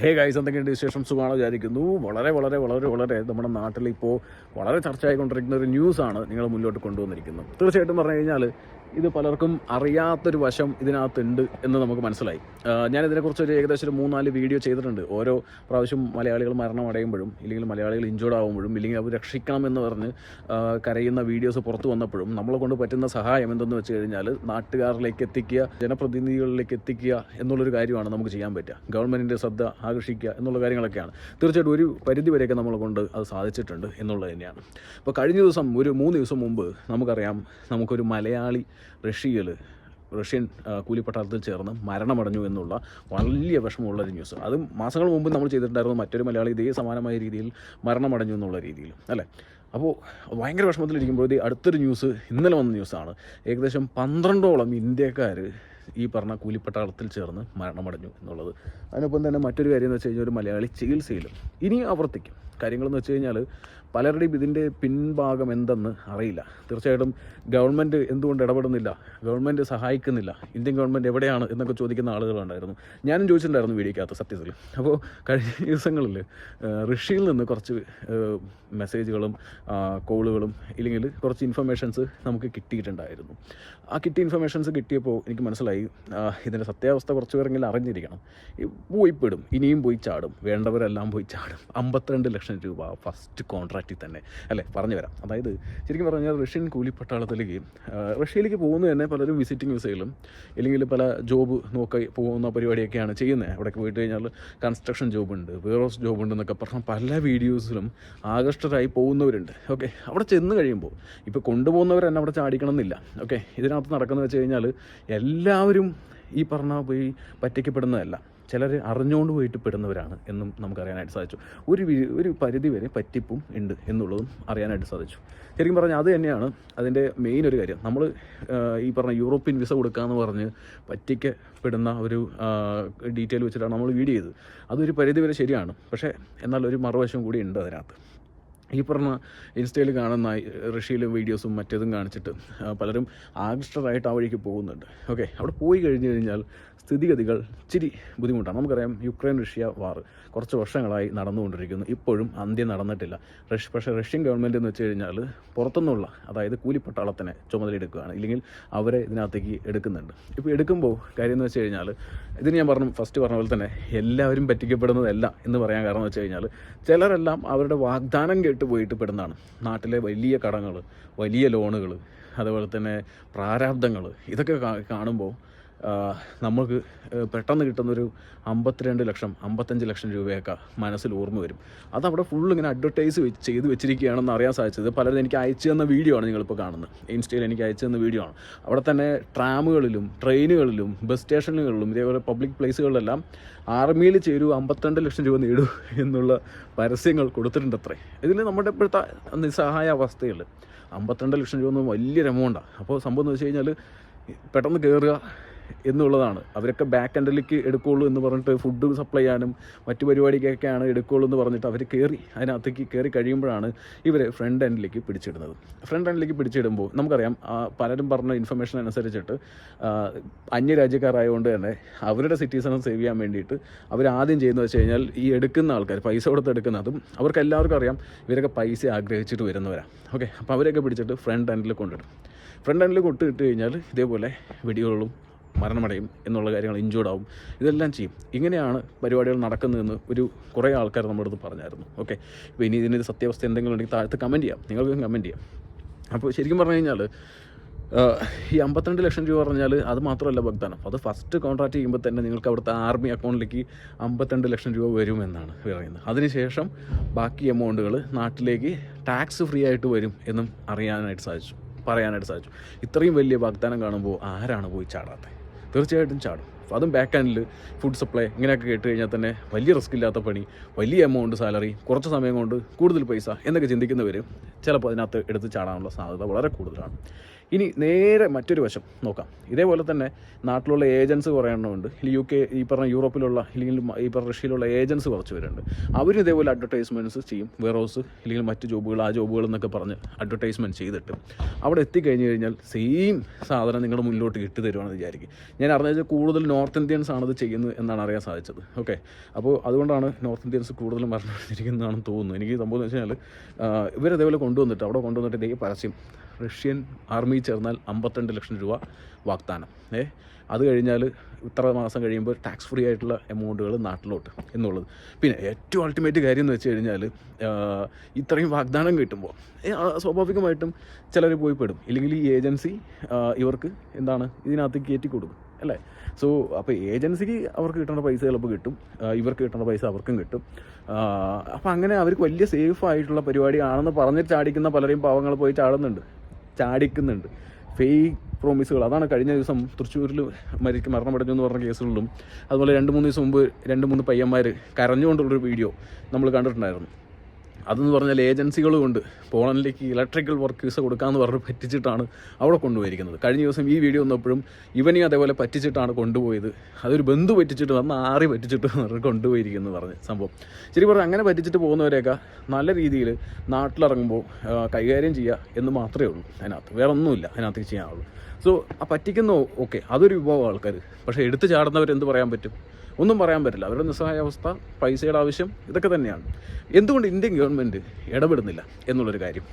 Hey guys എന്തൊക്കെയുണ്ട് വിശേഷം? സുഖമാണോ വിചാരിക്കുന്നു. വളരെ വളരെ വളരെ വളരെ നമ്മുടെ നാട്ടിൽ ഇപ്പോൾ വളരെ ചർച്ചയായിക്കൊണ്ടിരിക്കുന്ന ഒരു ന്യൂസാണ് നിങ്ങൾ മുന്നോട്ട് കൊണ്ടുവന്നിരിക്കുന്നത്. തീർച്ചയായിട്ടും പറഞ്ഞു കഴിഞ്ഞാൽ ഇത് പലർക്കും അറിയാത്തൊരു വശം ഇതിനകത്തുണ്ട് എന്ന് നമുക്ക് മനസ്സിലായി. ഞാൻ ഇതിനെക്കുറിച്ച് ഒരു ഏകദേശം ഒരു മൂന്നാൽ വീഡിയോ ചെയ്തിട്ടുണ്ട്. ഓരോ പ്രാവശ്യം മലയാളികൾ മരണം അടയുമ്പോഴും ഇല്ലെങ്കിൽ മലയാളികൾ ഇഞ്ചോർഡ് ആകുമ്പോഴും ഇല്ലെങ്കിൽ അവർ രക്ഷിക്കണം എന്ന് പറഞ്ഞ് കരയുന്ന വീഡിയോസ് പുറത്തു വന്നപ്പോഴും നമ്മളെ കൊണ്ട് പറ്റുന്ന സഹായം എന്തെന്ന് വെച്ച് കഴിഞ്ഞാൽ നാട്ടുകാരിലേക്ക് എത്തിക്കുക ജനപ്രതിനിധികളിലേക്ക് എത്തിക്കുക എന്നുള്ളൊരു കാര്യമാണ് നമുക്ക് ചെയ്യാൻ പറ്റുക. ഗവൺമെന്റിന്റെ ശ്രദ്ധ ആകർഷിക്കുക എന്നുള്ള കാര്യങ്ങളൊക്കെയാണ്. തീർച്ചയായിട്ടും ഒരു പരിധി വരെയൊക്കെ നമ്മളെ കൊണ്ട് അത് സാധിച്ചിട്ടുണ്ട് എന്നുള്ളത് തന്നെയാണ്. അപ്പോൾ കഴിഞ്ഞ ദിവസം ഒരു മൂന്ന് ദിവസം മുമ്പ് നമുക്കറിയാം നമുക്കൊരു മലയാളി റഷ്യയിൽ റഷ്യൻ കൂലിപ്പട്ടാളത്തിൽ ചേർന്ന് മരണമടഞ്ഞു എന്നുള്ള വലിയ വിഷമമുള്ള ഒരു ന്യൂസ്. അതും മാസങ്ങൾ മുമ്പ് നമ്മൾ ചെയ്തിട്ടുണ്ടായിരുന്നു മറ്റൊരു മലയാളി ഇതേ സമാനമായ രീതിയിൽ മരണമടഞ്ഞു എന്നുള്ള രീതിയിൽ അല്ലേ? അപ്പോൾ ഭയങ്കര വിഷമത്തിലിരിക്കുമ്പോൾ ഇത് അടുത്തൊരു ന്യൂസ് ഇന്നലെ വന്ന ന്യൂസാണ്. ഏകദേശം പന്ത്രണ്ടോളം ഇന്ത്യക്കാർ ഈ പറഞ്ഞ കൂലിപ്പട്ടാളത്തിൽ ചേർന്ന് മരണമടഞ്ഞു എന്നുള്ളത്. അതിനൊപ്പം തന്നെ മറ്റൊരു കാര്യം എന്ന് വെച്ച് കഴിഞ്ഞാൽ ഒരു മലയാളി ചികിത്സയിലും ഇനി ആവർത്തിക്കും. കാര്യങ്ങളെന്ന് വെച്ച് കഴിഞ്ഞാൽ പലരുടെയും ഇതിന്റെ പിൻഭാഗം എന്തെന്ന് അറിയില്ല. തീർച്ചയായിട്ടും ഗവൺമെന്റ് എന്തുകൊണ്ട് ഇടപെടുന്നില്ല? ഗവൺമെന്റ് സഹായിക്കുന്നില്ല. ഇന്ത്യൻ ഗവൺമെന്റ് എവിടെയാണ് എന്നൊക്കെ ചോദിക്കുന്ന ആളുകളുണ്ടായിരുന്നു ഞാനും ചോദിച്ചിട്ടുണ്ടായിരുന്നു വീഡിയോക്കകത്ത് സത്യത്തിൽ. അപ്പോൾ കഴിഞ്ഞ ദിവസങ്ങളിൽ ഋഷിയിൽ നിന്ന് കുറച്ച് മെസ്സേജുകളും കോളുകളും ഇല്ലെങ്കിൽ കുറച്ച് ഇൻഫർമേഷൻസ് നമുക്ക് കിട്ടിയിട്ടുണ്ടായിരുന്നു. ആ കിട്ടിയ ഇൻഫർമേഷൻസ് കിട്ടിയപ്പോൾ എനിക്ക് മനസ്സിലായി ഇതിന്റെ സത്യാവസ്ഥ കുറച്ച് പേരെങ്കിലും അറിഞ്ഞിരിക്കണം. പോയിപ്പെടും പോയി പെടും ഇനിയും പോയി ചാടും വേണ്ടവരെല്ലാം പോയി ചാടും. അമ്പത്തിരണ്ട് ലക്ഷം രൂപ ഫസ്റ്റ് കോൺട്രാക്റ്റിൽ തന്നെ. അല്ലേ? പറഞ്ഞു വരാം. അതായത് ശരിക്കും പറഞ്ഞാൽ റഷ്യൻ കൂലിപ്പട്ടാളത്തിലേക്ക് റഷ്യയിലേക്ക് പോകുന്നത് തന്നെ പലരും വിസിറ്റിംഗ് വിസയിലും ഇല്ലെങ്കിൽ പല ജോബ് നോക്കി പോകുന്ന പരിപാടിയൊക്കെയാണ് ചെയ്യുന്നത്. അവിടേക്ക് പോയിട്ട് കഴിഞ്ഞാൽ കൺസ്ട്രക്ഷൻ ജോബ് ഉണ്ട് വേറോസ് ജോബ് എന്നൊക്കെ പറഞ്ഞ പല വീഡിയോസിലും ആകർഷ്ടരായി പോകുന്നവരുണ്ട്. ഓക്കെ? അവിടെ ചെന്ന് കഴിയുമ്പോൾ ഇപ്പോൾ കൊണ്ടുപോകുന്നവർ തന്നെ അവിടെ ചാടിക്കണം എന്നില്ല ഓക്കെ? ഇതിനകത്ത് നടക്കുന്നത് വെച്ച് കഴിഞ്ഞാൽ എല്ലാവരും ഈ പറഞ്ഞ പോയി പറ്റിക്കപ്പെടുന്നതല്ല. ചിലർ അറിഞ്ഞുകൊണ്ട് പോയിട്ട് പെടുന്നവരാണ് എന്നും നമുക്കറിയാനായിട്ട് സാധിച്ചു. ഒരു ഒരു പരിധി വരെ പറ്റിപ്പും ഉണ്ട് എന്നുള്ളതും അറിയാനായിട്ട് സാധിച്ചു. ശരിക്കും പറഞ്ഞാൽ അത് തന്നെയാണ് അതിന്റെ മെയിൻ ഒരു കാര്യം. നമ്മൾ ഈ പറഞ്ഞ യൂറോപ്യൻ വിസ കൊടുക്കാമെന്ന് പറഞ്ഞ് പറ്റിക്കപ്പെടുന്ന ഒരു ഡീറ്റെയിൽ വെച്ചിട്ടാണ് നമ്മൾ വീഡിയോ ചെയ്തത്. അതൊരു പരിധി വരെ ശരിയാണ്. പക്ഷേ എന്നാൽ ഒരു മറുവശം കൂടി ഉണ്ട് അതിനകത്ത്. ഈ പറഞ്ഞ ഇൻസ്റ്റയിൽ കാണുന്ന റഷ്യയിലെ വീഡിയോസും മറ്റേതും കാണിച്ചിട്ട് പലരും ആകൃഷ്ടരായിട്ട് ആ വഴിക്ക് പോകുന്നുണ്ട്. ഓക്കെ അവിടെ പോയി കഴിഞ്ഞു കഴിഞ്ഞാൽ സ്ഥിതിഗതികൾ ഇച്ചിരി ബുദ്ധിമുട്ടാണ്. നമുക്കറിയാം യുക്രൈൻ റഷ്യ വാർ കുറച്ച് വർഷങ്ങളായി നടന്നുകൊണ്ടിരിക്കുന്നു. ഇപ്പോഴും അന്ത്യം നടന്നിട്ടില്ല. റഷ്യ പക്ഷേ റഷ്യൻ ഗവൺമെന്റ് എന്ന് വെച്ച് കഴിഞ്ഞാൽ പുറത്തുനിന്നുള്ള അതായത് കൂലിപ്പട്ടാളത്തിനെ ചുമതലയെടുക്കുകയാണ്. ഇല്ലെങ്കിൽ അവരെ ഇതിനകത്തേക്ക് എടുക്കുന്നുണ്ട്. ഇപ്പോൾ എടുക്കുമ്പോൾ കാര്യം എന്ന് വെച്ച് കഴിഞ്ഞാൽ ഇതിന് ഞാൻ പറഞ്ഞു ഫസ്റ്റ് പറഞ്ഞ പോലെ തന്നെ എല്ലാവരും പറ്റിക്കപ്പെടുന്നതല്ല എന്ന് പറയാൻ കാരണം എന്ന് വെച്ച് കഴിഞ്ഞാൽ ചിലരെല്ലാം അവരുടെ വാഗ്ദാനം കേട്ട് പോയിട്ട് പെടുന്നതാണ് നാട്ടിലെ വലിയ കടങ്ങൾ വലിയ ലോണുകൾ അതുപോലെ തന്നെ പ്രാരാബ്ദങ്ങൾ ഇതൊക്കെ കാണുമ്പോൾ നമുക്ക് പെട്ടെന്ന് കിട്ടുന്നൊരു അമ്പത്തിരണ്ട് ലക്ഷം അമ്പത്തഞ്ച് ലക്ഷം രൂപയൊക്കെ മനസ്സിൽ ഓർമ്മ വരും. അതവിടെ ഫുൾ ഇങ്ങനെ അഡ്വർടൈസ് വെച്ച് ചെയ്ത് വെച്ചിരിക്കുകയാണെന്ന് അറിയാൻ സാധിച്ചത് പലരും എനിക്ക് അയച്ചു തന്ന വീഡിയോ ആണ് നിങ്ങളിപ്പോൾ കാണുന്നത്. ഇൻസ്റ്റയിൽ എനിക്ക് അയച്ചു തന്ന വീഡിയോ ആണ്. അവിടെ തന്നെ ട്രാമുകളിലും ട്രെയിനുകളിലും ബസ് സ്റ്റേഷനുകളിലും ഇതേപോലെ പബ്ലിക് പ്ലേസുകളിലെല്ലാം ആർമിയിൽ ചേരൂ അമ്പത്തിരണ്ട് ലക്ഷം രൂപ നേടൂ എന്നുള്ള പരസ്യങ്ങൾ കൊടുത്തിട്ടുണ്ട് അത്രേ ഇതിൽ നമ്മുടെ ഇപ്പോഴത്തെ നിസ്സഹായ അവസ്ഥയിൽ അമ്പത്തിരണ്ട് ലക്ഷം രൂപ ഒന്നും വലിയൊരു എമൗണ്ടാണ് അപ്പോൾ സംഭവം എന്ന് വെച്ച് കഴിഞ്ഞാൽ പെട്ടെന്ന് കയറുക എന്നുള്ളതാണ്. അവരൊക്കെ ബാക്ക് എൻഡിലേക്ക് എടുക്കുള്ളൂ എന്ന് പറഞ്ഞിട്ട് ഫുഡ് സപ്ലൈ ചെയ്യാനും മറ്റു പരിപാടിക്കൊക്കെയാണ് എടുക്കുള്ളൂ എന്ന് പറഞ്ഞിട്ട് അവർ കയറി അതിനകത്തേക്ക് കയറി കഴിയുമ്പോഴാണ് ഇവരെ ഫ്രണ്ട് എൻഡിലേക്ക് പിടിച്ചിടുന്നത്. ഫ്രണ്ട് എൻഡിലേക്ക് പിടിച്ചിടുമ്പോൾ നമുക്കറിയാം പലരും പറഞ്ഞ ഇൻഫർമേഷൻ അനുസരിച്ചിട്ട് അന്യരാജ്യക്കാരായതുകൊണ്ട് തന്നെ അവരുടെ സിറ്റിസണെ സേവ് ചെയ്യാൻ വേണ്ടിയിട്ട് അവർ ആദ്യം ചെയ്യുന്നത് വെച്ച് കഴിഞ്ഞാൽ ഈ എടുക്കുന്ന ആൾക്കാർ പൈസ കൊടുത്ത് എടുക്കുന്നതും അവർക്ക് എല്ലാവർക്കും അറിയാം ഇവരൊക്കെ പൈസ ആഗ്രഹിച്ചിട്ട് വരുന്നവരാണ് ഓക്കെ അപ്പോൾ അവരെയൊക്കെ പിടിച്ചിട്ട് ഫ്രണ്ട് എൻഡിൽ കൊണ്ടിടും. ഫ്രണ്ട് എൻഡിൽ കൊട്ട് ഇട്ട് കഴിഞ്ഞാൽ ഇതേപോലെ വെടികളും മരണമടയും എന്നുള്ള കാര്യങ്ങൾ ഇഞ്ചോർഡ് ഇതെല്ലാം ചെയ്യും. ഇങ്ങനെയാണ് പരിപാടികൾ നടക്കുന്നതെന്ന് ഒരു കുറേ ആൾക്കാർ നമ്മുടെ അടുത്ത് പറഞ്ഞായിരുന്നു. ഓക്കെ ഇപ്പോൾ ഇനി ഇതിനൊരു സത്യാവസ്ഥ എന്തെങ്കിലും ഉണ്ടെങ്കിൽ താഴത്ത് കമന്റ് ചെയ്യാം. നിങ്ങൾക്കും കമന്റ് ചെയ്യാം. അപ്പോൾ ശരിക്കും പറഞ്ഞു കഴിഞ്ഞാൽ ഈ അമ്പത്തിരണ്ട് ലക്ഷം രൂപ പറഞ്ഞാൽ അത് മാത്രമല്ല വാഗ്ദാനം. അത് ഫസ്റ്റ് കോൺട്രാക്ട് ചെയ്യുമ്പോൾ തന്നെ നിങ്ങൾക്ക് അവിടുത്തെ ആർമി അക്കൗണ്ടിലേക്ക് അമ്പത്തിരണ്ട് ലക്ഷം രൂപ വരുമെന്നാണ് പറയുന്നത്. അതിനുശേഷം ബാക്കി എമൗണ്ടുകൾ നാട്ടിലേക്ക് ടാക്സ് ഫ്രീ ആയിട്ട് വരും എന്നും അറിയാനായിട്ട് സാധിച്ചു. പറയാനായിട്ട് സാധിച്ചു. ഇത്രയും വലിയ വാഗ്ദാനം കാണുമ്പോൾ ആരാണ് പോയി ചാടാത്തത് തീർച്ചയായിട്ടും ചാടും. അപ്പോൾ അതും ബാക്ക് ഹാൻഡിൽ ഫുഡ് സപ്ലൈ ഇങ്ങനെയൊക്കെ കേട്ട് കഴിഞ്ഞാൽ തന്നെ വലിയ റിസ്ക് ഇല്ലാത്ത പണി വലിയ എമൗണ്ട് സാലറി കുറച്ച് സമയം കൊണ്ട് കൂടുതൽ പൈസ എന്നൊക്കെ ചിന്തിക്കുന്നവർ ചിലപ്പോൾ അതിനകത്ത് എടുത്ത് ചാടാനുള്ള സാധ്യത വളരെ കൂടുതലാണ്. ഇനി നേരെ മറ്റൊരു വശം നോക്കാം. ഇതേപോലെ തന്നെ നാട്ടിലുള്ള ഏജൻസ് കുറേ എണ്ണമുണ്ട് യു കെ ഈ പറഞ്ഞ യൂറോപ്പിലുള്ള അല്ലെങ്കിൽ ഈ പറഞ്ഞ റഷ്യയിലുള്ള ഏജൻസ് കുറച്ച് പേരുണ്ട്. അവരും ഇതേപോലെ അഡ്വർടൈസ്മെന്റ്സ് ചെയ്യും. വെറോസ് അല്ലെങ്കിൽ മറ്റ് ജോബുകൾ ആ ജോബുകൾ എന്നൊക്കെ പറഞ്ഞ് അഡ്വർടൈസ്മെന്റ് ചെയ്തിട്ട് അവിടെ എത്തിക്കഴിഞ്ഞ് കഴിഞ്ഞാൽ സെയിം സാധനം നിങ്ങളുടെ മുന്നിലോട്ട് ഇട്ട് തരുവാണെന്ന് വിചാരിക്കും. ഞാൻ അറിഞ്ഞാൽ കൂടുതൽ നോർത്ത് ഇന്ത്യൻസ് ആണ് ഇത് ചെയ്യുന്നത് എന്നാണ് അറിയാൻ സാധിച്ചത്. ഓക്കെ അപ്പോൾ അതുകൊണ്ടാണ് നോർത്ത് ഇന്ത്യൻസ് കൂടുതലും പറഞ്ഞിരിക്കുന്നതാണെന്ന് തോന്നുന്നു. എനിക്ക് സംഭവം എന്ന് വെച്ച് കഴിഞ്ഞാൽ ഇവരതേപോലെ കൊണ്ടുവന്നിട്ട് അവിടെ കൊണ്ടുവന്നിട്ട് ഇതേ പരസ്യം റഷ്യൻ ആർമി ചേർന്നാൽ അമ്പത്തിരണ്ട് ലക്ഷം രൂപ വാഗ്ദാനം. ഏ അത് കഴിഞ്ഞാൽ ഇത്ര മാസം കഴിയുമ്പോൾ ടാക്സ് ഫ്രീ ആയിട്ടുള്ള എമൗണ്ടുകൾ നാട്ടിലോട്ട് എന്നുള്ളത്. പിന്നെ ഏറ്റവും അൾട്ടിമേറ്റ് കാര്യം എന്ന് വെച്ച് കഴിഞ്ഞാൽ ഇത്രയും വാഗ്ദാനം കിട്ടുമ്പോൾ സ്വാഭാവികമായിട്ടും ചിലർ പോയി പെടും. ഇല്ലെങ്കിൽ ഈ ഏജൻസി ഇവർക്ക് എന്താണ് ഇതിനകത്ത് കയറ്റി കൊടുക്കും അല്ലേ? സോ അപ്പോൾ ഏജൻസിക്ക് അവർക്ക് കിട്ടേണ്ട പൈസ ചിലപ്പോൾ കിട്ടും. ഇവർക്ക് കിട്ടേണ്ട പൈസ അവർക്കും കിട്ടും. അപ്പോൾ അങ്ങനെ അവർക്ക് വലിയ സേഫ് ആയിട്ടുള്ള പരിപാടിയാണെന്ന് പറഞ്ഞ് ചാടിക്കുന്ന പലരെയും പാവങ്ങൾ പോയി ചാടുന്നുണ്ട്. ചാടിക്കുന്നുണ്ട്. ഫേക്ക് പ്രോമിസുകൾ അതാണ് കഴിഞ്ഞ ദിവസം തൃശ്ശൂരിൽ മരിക്ക് മരണമടഞ്ഞു എന്ന് പറഞ്ഞ കേസുകളിലും അതുപോലെ രണ്ട് മൂന്ന് ദിവസം മുമ്പ് രണ്ട് മൂന്ന് പയ്യന്മാർ കരഞ്ഞുകൊണ്ടുള്ളൊരു വീഡിയോ നമ്മൾ കണ്ടിട്ടുണ്ടായിരുന്നു. അതെന്ന് പറഞ്ഞാൽ ഏജൻസികൾ പോളണ്ടിലേക്ക് ഇലക്ട്രിക്കൽ വർക്കേഴ്സ് കൊടുക്കാമെന്ന് പറഞ്ഞ് പറ്റിച്ചിട്ടാണ് അവിടെ കൊണ്ടുപോയിരിക്കുന്നത്. കഴിഞ്ഞ ദിവസം ഈ വീഡിയോ വന്നപ്പോഴും ഇവനെയും അതേപോലെ പറ്റിച്ചിട്ടാണ് കൊണ്ടുപോയത്. അതൊരു ബന്ധു പറ്റിച്ചിട്ട് വന്ന് ആറി പറ്റിച്ചിട്ട് കൊണ്ടുപോയിരിക്കുന്നു പറഞ്ഞ് സംഭവം. ശരി പറഞ്ഞാൽ അങ്ങനെ പറ്റിച്ചിട്ട് പോകുന്നവരെയൊക്കെ നല്ല രീതിയിൽ നാട്ടിലിറങ്ങുമ്പോൾ കൈകാര്യം ചെയ്യുക എന്ന് മാത്രമേ ഉള്ളൂ അതിനകത്ത്. വേറെ ഒന്നുമില്ല അതിനകത്ത് ചെയ്യാനുള്ളൂ. സോ ആ പറ്റിക്കുന്ന ഓക്കെ. അതൊരു വിഭവം ആൾക്കാർ പക്ഷേ എടുത്തു ചാടുന്നവരെന്ത് പറയാൻ പറ്റും? ഒന്നും പറയാൻ പറ്റില്ല. അവരുടെ നിസ്സഹായ അവസ്ഥ പൈസയുടെ ആവശ്യം ഇതൊക്കെ തന്നെയാണ്. എന്തുകൊണ്ട് ഇന്ത്യൻ ഗവൺമെന്റ് ഇടപെടുന്നില്ല എന്നുള്ളൊരു കാര്യം.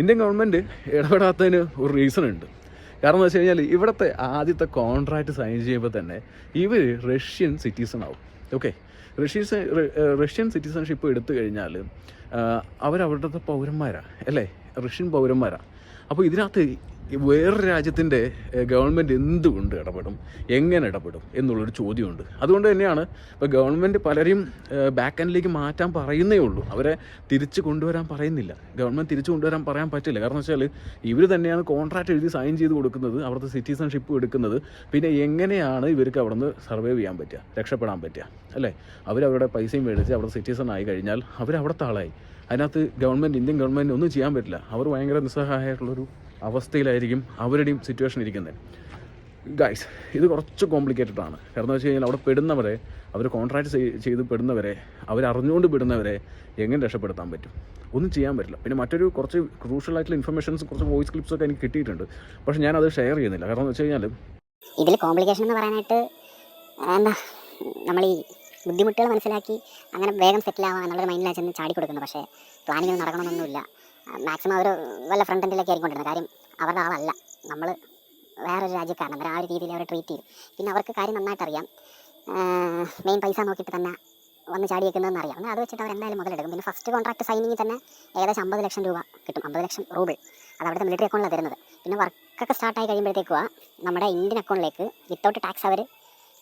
ഇന്ത്യൻ ഗവൺമെന്റ് ഇടപെടാത്തതിന് ഒരു റീസൺ ഉണ്ട്. കാരണം എന്ന് വെച്ച് കഴിഞ്ഞാൽ ഇവിടുത്തെ ആദ്യത്തെ കോൺട്രാക്റ്റ് സൈൻ ചെയ്യുമ്പോൾ തന്നെ ഇവർ റഷ്യൻ സിറ്റിസൺ ആവും. ഓക്കെ റഷ്യൻ റഷ്യൻ സിറ്റിസൺഷിപ്പ് എടുത്തു കഴിഞ്ഞാൽ അവരവരുടെ പൗരന്മാരാണ് അല്ലേ? റഷ്യൻ പൗരന്മാരാണ് അപ്പോൾ ഇതിനകത്ത് വേറൊരു രാജ്യത്തിന്റെ ഗവൺമെന്റ് എന്തുകൊണ്ട് ഇടപെടും? എങ്ങനെ ഇടപെടും എന്നുള്ളൊരു ചോദ്യമുണ്ട്. അതുകൊണ്ട് തന്നെയാണ് ഇപ്പോൾ ഗവൺമെന്റ് പലരെയും ബാക്ക് എൻഡിലേക്ക് മാറ്റാൻ പറയുന്നേ ഉള്ളൂ. അവരെ തിരിച്ച് കൊണ്ടുവരാൻ പറയുന്നില്ല. ഗവൺമെന്റ് തിരിച്ച് കൊണ്ടുവരാൻ പറയാൻ പറ്റില്ല. കാരണം വെച്ചാൽ ഇവർ തന്നെയാണ് കോൺട്രാക്ട് എഴുതി സൈൻ ചെയ്ത് കൊടുക്കുന്നത് അവിടുത്തെ സിറ്റിസൺഷിപ്പ് എടുക്കുന്നത്. പിന്നെ എങ്ങനെയാണ് ഇവർക്ക് അവിടെ നിന്ന് സർവൈവ് ചെയ്യാൻ പറ്റുക രക്ഷപ്പെടാൻ പറ്റുക? അല്ലേ? അവരവരുടെ പൈസയും മേടിച്ച് അവിടെ സിറ്റിസൺ ആയി കഴിഞ്ഞാൽ അവരവിടുത്തെ ആളായി. അതിനകത്ത് ഗവൺമെന്റ് ഇന്ത്യൻ ഗവൺമെന്റ് ഒന്നും ചെയ്യാൻ പറ്റില്ല. അവർ ഭയങ്കര നിസ്സഹായമായിട്ടുള്ളൊരു അവസ്ഥയിലായിരിക്കും അവരുടെയും സിറ്റുവേഷൻ ഇരിക്കുന്നത്. ഗൈസ് ഇത് കുറച്ച് കോംപ്ലിക്കേറ്റഡ് ആണ്. കാരണം വെച്ച് കഴിഞ്ഞാൽ അവിടെ പെടുന്നവരെ അവർ കോൺട്രാക്ട് ചെയ്ത് പെടുന്നവരെ അവരറിഞ്ഞുകൊണ്ട് പെടുന്നവരെ എങ്ങനെ രക്ഷപ്പെടുത്താൻ പറ്റും? ഒന്നും ചെയ്യാൻ പറ്റില്ല. പിന്നെ മറ്റൊരു കുറച്ച് ക്രൂഷ്യൽ ആയിട്ടുള്ള ഇൻഫർമേഷൻസ് കുറച്ച് വോയിസ് ക്ലിപ്സ് ഒക്കെ എനിക്ക് കിട്ടിയിട്ടുണ്ട്. പക്ഷേ ഞാനത് ഷെയർ ചെയ്യുന്നില്ല. കാരണം എന്ന് വെച്ച് കഴിഞ്ഞാൽ ഇതിൽ കോംപ്ലിക്കേഷൻ എന്ന് പറയാനായിട്ട് എന്താ നമ്മൾ ഈ ബുദ്ധിമുട്ടുകൾ മനസ്സിലാക്കി അങ്ങനെ വേഗം സെറ്റിൽ ആവാം എന്നുള്ളൊരു മൈൻഡിലാണ് ചെന്ന് ചാടി കൊടുക്കുന്നത് പക്ഷേ പ്ലാനിങ് നടക്കണമെന്നൊന്നുമില്ല. മാക്സിമം അവർ വല്ല ഫ്രണ്ട് എൻഡിലേക്ക് ആയിരിക്കൊണ്ടിരുന്നത് കാര്യം അവരുടെ ആളല്ല. നമ്മൾ വേറൊരു രാജ്യക്കാരൻ. അവർ ആ ഒരു രീതിയിൽ അവരെ ട്രീറ്റ് ചെയ്യും. പിന്നെ അവർക്ക് കാര്യം നന്നായിട്ട് അറിയാം മെയിൻ പൈസ നോക്കിയിട്ട് തന്നെ വന്ന് ചാടിയേക്കുന്നതെന്ന് അറിയാം. അത് വെച്ചിട്ട് അവർ എന്തായാലും മുതലെടുക്കും. പിന്നെ ഫസ്റ്റ് കോൺട്രാക്ട് സൈനിങ്ങിൽ തന്നെ ഏകദേശം അമ്പത് ലക്ഷം രൂപ കിട്ടും. അമ്പത് ലക്ഷം റൂബിൾ. അത് അവിടുത്തെ മിലിറ്ററി അക്കൗണ്ടിലാണ് തരുന്നത്. പിന്നെ വർക്കൊക്കെ സ്റ്റാർട്ടായി കഴിയുമ്പോഴത്തേക്കുവാ നമ്മുടെ ഇന്ത്യൻ അക്കൗണ്ടിലേക്ക് വിത്തൗട്ട് ടാക്സ് അവർ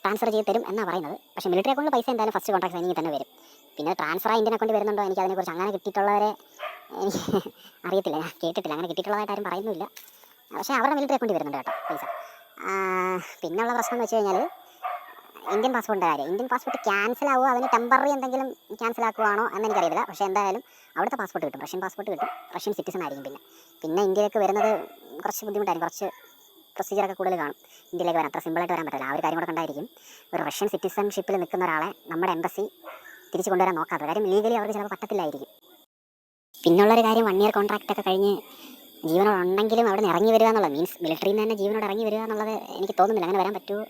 ട്രാൻസ്ഫർ ചെയ്ത് തരും എന്നാണ് പറയുന്നത്. പക്ഷേ മിലിറ്ററി അക്കൗണ്ടിൽ പൈസ എന്തായാലും ഫസ്റ്റ് കോൺട്രാക്ട് സൈനിങ്ങിൽ തന്നെ വരും. പിന്നെ ട്രാൻസ്ഫർ ഇന്ത്യൻ അക്കൗണ്ടിൽ വരുന്നുണ്ടോ? എനിക്ക് അതിനെക്കുറിച്ച് അങ്ങനെ കിട്ടിയിട്ടുള്ളവരെ എനിക്ക് അറിയത്തില്ല. ഞാൻ കേട്ടിട്ടില്ല. അങ്ങനെ കിട്ടിയിട്ടുള്ളതായിട്ട് ആരും പറയുന്നില്ല. പക്ഷേ അവരുടെ മിലിറ്ററി അക്കൗണ്ടിൽ വരുന്നുണ്ട് കേട്ടോ പൈസ. പിന്നെയുള്ള പ്രശ്നം എന്ന് വെച്ച് കഴിഞ്ഞാൽ ഇന്ത്യൻ പാസ്പോർട്ടിന്റെ കാര്യം. ഇന്ത്യൻ പാസ്പോർട്ട് ക്യാൻസൽ ആവുമോ അതിന് ടെമ്പററി എന്തെങ്കിലും ക്യാൻസൽ ആക്കുവാണോ എന്ന് എനിക്കറിയില്ല പക്ഷേ എന്തായാലും അവിടുത്തെ പാസ്പോർട്ട് കിട്ടും. റഷ്യൻ പാസ്പോർട്ട് കിട്ടും. റഷ്യൻ സിറ്റിസൺ ആയിരിക്കും പിന്നെ. പിന്നെ ഇന്ത്യയിലേക്ക് വരുന്നത് കുറച്ച് ബുദ്ധിമുട്ടായിരിക്കും. കുറച്ച് പ്രൊസീജിയറൊക്കെ കൂടുതൽ കാണും. ഇന്ത്യയിലേക്ക് വരാൻ അത്ര സിമ്പിളായിട്ട് വരാൻ പറ്റില്ല ആ ഒരു കാര്യം കൂടെ കണ്ടായിരിക്കും. ഒരു റഷ്യൻ സിറ്റിസൺഷിപ്പിൽ നിൽക്കുന്ന ഒരാളെ നമ്മുടെ എംബസി തിരിച്ചു കൊണ്ടുവരാൻ നോക്കാത്തത് കാര്യം ലീഗലി അവർക്ക് ചിലപ്പോൾ പറ്റത്തില്ലായിരിക്കും. പിന്നുള്ളൊരു കാര്യം വൺ ഇയർ കോൺട്രാക്റ്റ് ഒക്കെ കഴിഞ്ഞ് ജീവനോട് ഉണ്ടെങ്കിലും അവിടെ നിന്ന് ഇറങ്ങി വരിക എന്നുള്ളത് മീൻസ് മിലിറ്ററിയിൽ നിന്ന് തന്നെ ജീവനോട് ഇറങ്ങി വരിക എന്നുള്ളത് എനിക്ക് തോന്നുന്നില്ല. അങ്ങനെ വരാൻ പറ്റുമോ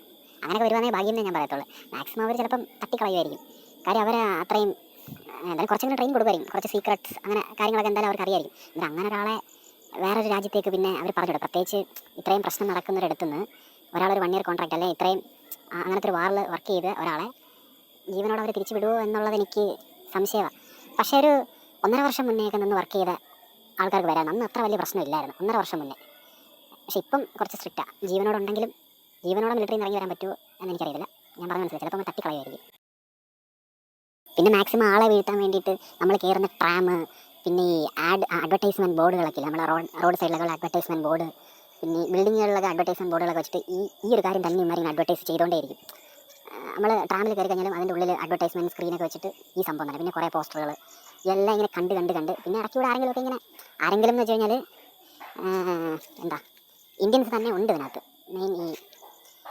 അങ്ങനെ വരുവാണെങ്കിൽ ഭാഗ്യം ഞാൻ പറയത്തുള്ളൂ. മാക്സിമം അവർ ചിലപ്പം തട്ടിക്കളയുമായിരിക്കും കാര്യം അവർ അത്രയും എന്തായാലും കുറച്ചെങ്കിലും ട്രെയിൻ കൊടുക്കുമായിരിക്കും കുറച്ച് സീക്രട്സ് അങ്ങനെ കാര്യങ്ങളൊക്കെ എന്തായാലും അവർക്ക് അറിയായിരിക്കും. എന്നിട്ട് അങ്ങനെ ഒരാളെ വേറൊരു രാജ്യത്തേക്ക് പിന്നെ അവർ പറഞ്ഞിടും പ്രത്യേകിച്ച് ഇത്രയും പ്രശ്നം നടക്കുന്നൊരിടത്തുനിന്ന് ഒരാളൊരു വൺ ഇയർ കോൺട്രാക്റ്റ് അല്ലെ ഇത്രയും അങ്ങനത്തെ ഒരു വാറിൽ വർക്ക് ചെയ്ത് ഒരാളെ ജീവനോട് അവർ തിരിച്ചു വിടുമോ എന്നുള്ളത് എനിക്ക് സംശയമാണ് പക്ഷേ ഒരു ഒന്നര വർഷം മുന്നേയൊക്കെ നിന്ന് വർക്ക് ചെയ്ത ആൾക്കാർക്ക് വരാൻ അന്ന് അത്ര വലിയ പ്രശ്നമില്ലായിരുന്നു ഒന്നര വർഷം മുന്നേ. പക്ഷെ ഇപ്പം കുറച്ച് സ്ട്രിക്റ്റാണ് ജീവനോടുണ്ടെങ്കിലും ജീവനോട് മിലിറ്ററിയിൽ ഇറങ്ങി വരാൻ പറ്റുമോ എന്ന് എനിക്കറിയില്ല ഞാൻ പറഞ്ഞ മനസ്സിലായി. ചിലപ്പോൾ തട്ടിക്കളയായിരിക്കും പിന്നെ മാക്സിമം ആളെ വീഴ്ത്താൻ വേണ്ടിയിട്ട് നമ്മൾ കയറുന്ന ട്രാം പിന്നെ ഈ ആഡ് അഡ്വർടൈസ്മെന്റ് ബോർഡുകളൊക്കെ നമ്മൾ റോഡ് റോഡ് സൈഡിലൊക്കെ അഡ്വർടൈസ്മെന്റ് ബോർഡ് പിന്നെ ബിൽഡിങ്ങുകളിലൊക്കെ അഡ്വർടൈസ്മെന്റ് ബോർഡുകളൊക്കെ വെച്ചിട്ട് ഈ ഈ ഒരു കാര്യം തന്നെ ഇമാരിങ്ങനെ അഡ്വർടൈസ് ചെയ്തുകൊണ്ടേയിരിക്കും നമ്മൾ ട്രാമിൽ കയറി കഴിഞ്ഞാലും അതിന്റെ ഉള്ളിൽ അഡ്വർടൈസ്മെന്റ് സ്ക്രീനൊക്കെ വെച്ചിട്ട് ഈ സംഭവം തന്നെ പിന്നെ കുറേ പോസ്റ്ററുകൾ എല്ലാം ഇങ്ങനെ കണ്ട് കണ്ട് കണ്ട്. പിന്നെ ഇടയ്ക്ക് ഇവിടെ ആരെങ്കിലുമൊക്കെ ഇങ്ങനെ ആരെങ്കിലും എന്ന് വെച്ച് കഴിഞ്ഞാൽ എന്താ ഇന്ത്യൻസ് തന്നെ ഉണ്ട് ഇതിനകത്ത്. മെയിൻ ഈ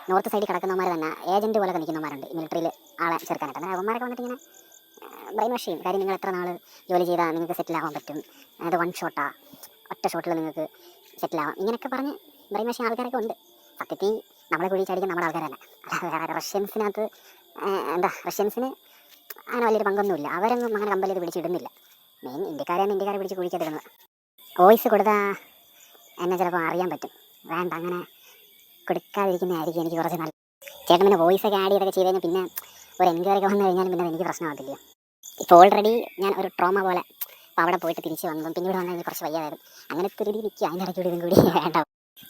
നോർത്ത് സൈഡിൽ കിടക്കുന്നവന്മാർ തന്നെ ഏജന്റ് പോലെ നിൽക്കുന്നവന്മാരുണ്ട്. മിലിറ്ററിയിൽ ആളെ ചേർക്കാനായിട്ട്. അങ്ങനെ അവന്മാരൊക്കെ വന്നിട്ട് ഇങ്ങനെ ബ്രെയിൻ വാഷ് ചെയ്യും. കാര്യം നിങ്ങൾ എത്ര നാൾ ജോലി ചെയ്താൽ നിങ്ങൾക്ക് സെറ്റിൽ ആവാൻ പറ്റും. അത് വൺ ഷോട്ടാ ഒറ്റ ഷോട്ടിൽ നിങ്ങൾക്ക് സെറ്റിൽ ആവാം. ഇങ്ങനെയൊക്കെ പറഞ്ഞ് ബ്രെയിൻ വാഷ് ആൾക്കാരൊക്കെ ഉണ്ട്. സത്യത്തിൽ നമ്മളെ കുഴി ചാടിക്കുന്ന നമ്മുടെ ആൾക്കാർ തന്നെ അല്ലാതെ റഷ്യൻസിനകത്ത് എന്താ റഷ്യൻസിന് അങ്ങനെ വലിയൊരു പങ്കൊന്നുമില്ല. അവരൊന്നും അങ്ങനെ കമ്പൽ ഇത് പിടിച്ചിടുന്നില്ല. മെയിൻ ഇന്ത്യക്കാരെയാണ് ഇന്ത്യക്കാരെ പിടിച്ച് കുഴിക്കത്തിടുന്നത് വോയിസ് കൊടുത്താൽ എന്നെ ചിലപ്പോൾ അറിയാൻ പറ്റും. വേണ്ട അങ്ങനെ കൊടുക്കാതിരിക്കുന്നതായിരിക്കും എനിക്ക് കുറച്ച് നല്ല ചേട്ടൻ പിന്നെ വോയിസ് ഒക്കെ ആഡ് ചെയ്തൊക്കെ ചെയ്ത് കഴിഞ്ഞാൽ പിന്നെ ഒരു എൻക്വയറി ഒക്കെ വന്നു കഴിഞ്ഞാലും പിന്നെ എനിക്ക് പ്രശ്നമാകത്തില്ല ഇപ്പോൾ ഓൾറെഡി ഞാൻ ഒരു ട്രോമ പോലെ അപ്പോൾ അവിടെ പോയിട്ട് തിരിച്ച് വന്നതും പിന്നെ ഇവിടെ വന്നാൽ എനിക്ക് കുറച്ച് വയ്യാതായിരുന്നു അങ്ങനത്തെ ഒരു രീതി നിൽക്കുക അതിന്റെ ഇടയ്ക്ക് കൂടി ഇതും കൂടി വേണ്ട.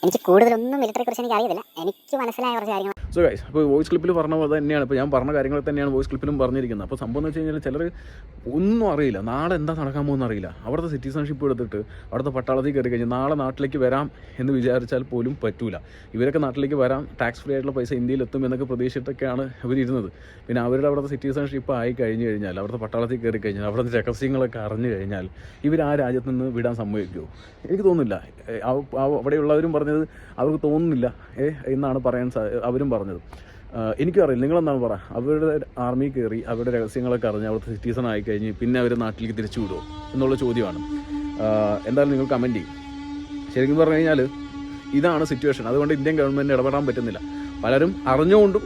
എനിക്ക് കൂടുതലൊന്നും മിലിറ്ററി കുറിച്ച് എനിക്ക് അറിയത്തില്ല. എനിക്ക് മനസ്സിലായ കുറച്ച് കാര്യങ്ങൾ. സോ ഗൈസ് അപ്പോൾ വോയിസ് ക്ലിപ്പിൽ പറഞ്ഞ പോലെ തന്നെയാണ്. ഇപ്പോൾ ഞാൻ പറഞ്ഞ കാര്യങ്ങൾ തന്നെയാണ് വോയിസ് ക്ലിപ്പിലും പറഞ്ഞിരിക്കുന്നത്. അപ്പോൾ സംഭവം എന്ന് വെച്ച് കഴിഞ്ഞാൽ ചിലർ ഒന്നും അറിയില്ല. നാളെ എന്താ നടക്കാൻ പോകുന്ന അറിയില്ല. അവിടുത്തെ സിറ്റിസൺഷിപ്പ് എടുത്തിട്ട് അവിടുത്തെ പട്ടാളത്തിൽ കയറി കഴിഞ്ഞാൽ നാളെ നാട്ടിലേക്ക് വരാം എന്ന് വിചാരിച്ചാൽ പോലും പറ്റൂല. ഇവരൊക്കെ നാട്ടിലേക്ക് വരാം. ടാക്സ് ഫ്രീ ആയിട്ടുള്ള പൈസ ഇന്ത്യയിൽ എത്തും എന്നൊക്കെ പ്രതീക്ഷിച്ചിട്ടൊക്കെയാണ് ഇവരിരുന്നത് പിന്നെ അവരുടെ അവിടുത്തെ സിറ്റിസൺഷിപ്പ് ആയി കഴിഞ്ഞ് കഴിഞ്ഞാൽ അവിടുത്തെ പട്ടാളത്തിൽ കയറി കഴിഞ്ഞാൽ അവിടുത്തെ രഹസ്യങ്ങളൊക്കെ അറിഞ്ഞു കഴിഞ്ഞാൽ ഇവർ ആ രാജ്യത്ത് നിന്ന് വിടാൻ സമ്മതിക്കുമോ എനിക്ക് തോന്നുന്നില്ല. അവിടെയുള്ളവരും പറഞ്ഞത് അവർക്ക് തോന്നുന്നില്ല. ഏ എന്നാണ് പറയാൻ അവരും പറഞ്ഞത്. എനിക്കറിയില്ല നിങ്ങളെന്താണ് പറ? അവരുടെ ആർമി കയറി അവരുടെ രഹസ്യങ്ങളൊക്കെ അറിഞ്ഞ് അവിടുത്തെ സിറ്റിസൺ ആയി കഴിഞ്ഞ് പിന്നെ അവർ നാട്ടിലേക്ക് തിരിച്ചു വിടുമോ എന്നുള്ള ചോദ്യമാണ്. എന്തായാലും നിങ്ങൾ കമന്റ് ചെയ്യും. ശരിക്കും പറഞ്ഞു കഴിഞ്ഞാൽ ഇതാണ് സിറ്റുവേഷൻ അതുകൊണ്ട് ഇന്ത്യൻ ഗവൺമെന്റ് ഇടപെടാൻ പറ്റുന്നില്ല. പലരും അറിഞ്ഞുകൊണ്ടും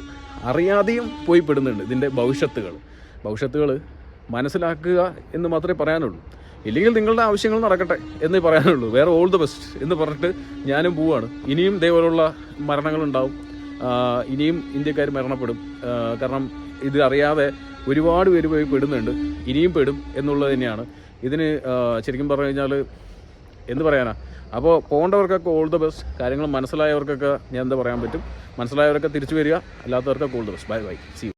അറിയാതെയും പോയി പെടുന്നുണ്ട് ഇതിന്റെ ഭവിഷ്യത്തുകൾ. ഭവിഷ്യത്തുകൾ മനസ്സിലാക്കുക എന്ന് മാത്രമേ പറയാനുള്ളൂ. ഇല്ലെങ്കിൽ നിങ്ങളുടെ ആവശ്യങ്ങൾ നടക്കട്ടെ എന്ന് പറയാനുള്ളൂ. വേറെ ഓൾ ദ ബെസ്റ്റ് എന്ന് പറഞ്ഞിട്ട് ഞാനും പോവാണ്. ഇനിയും ഇതേപോലുള്ള മരണങ്ങളുണ്ടാവും ഇനിയും ഇന്ത്യക്കാർ മരണപ്പെടും. കാരണം ഇത് അറിയാതെ ഒരുപാട് പേര് പോയി പെടുന്നുണ്ട്. ഇനിയും പെടും എന്നുള്ളത് തന്നെയാണ്. ഇതിന് ശരിക്കും പറഞ്ഞു കഴിഞ്ഞാൽ എന്ത് പറയാനാ? അപ്പോൾ പോകേണ്ടവർക്കൊക്കെ ഓൾ ദ ബെസ്റ്റ് കാര്യങ്ങൾ മനസ്സിലായവർക്കൊക്കെ ഞാൻ എന്താ പറയാൻ പറ്റും? മനസ്സിലായവരൊക്കെ തിരിച്ചു വരിക. അല്ലാത്തവർക്കൊക്കെ all the best bye bye see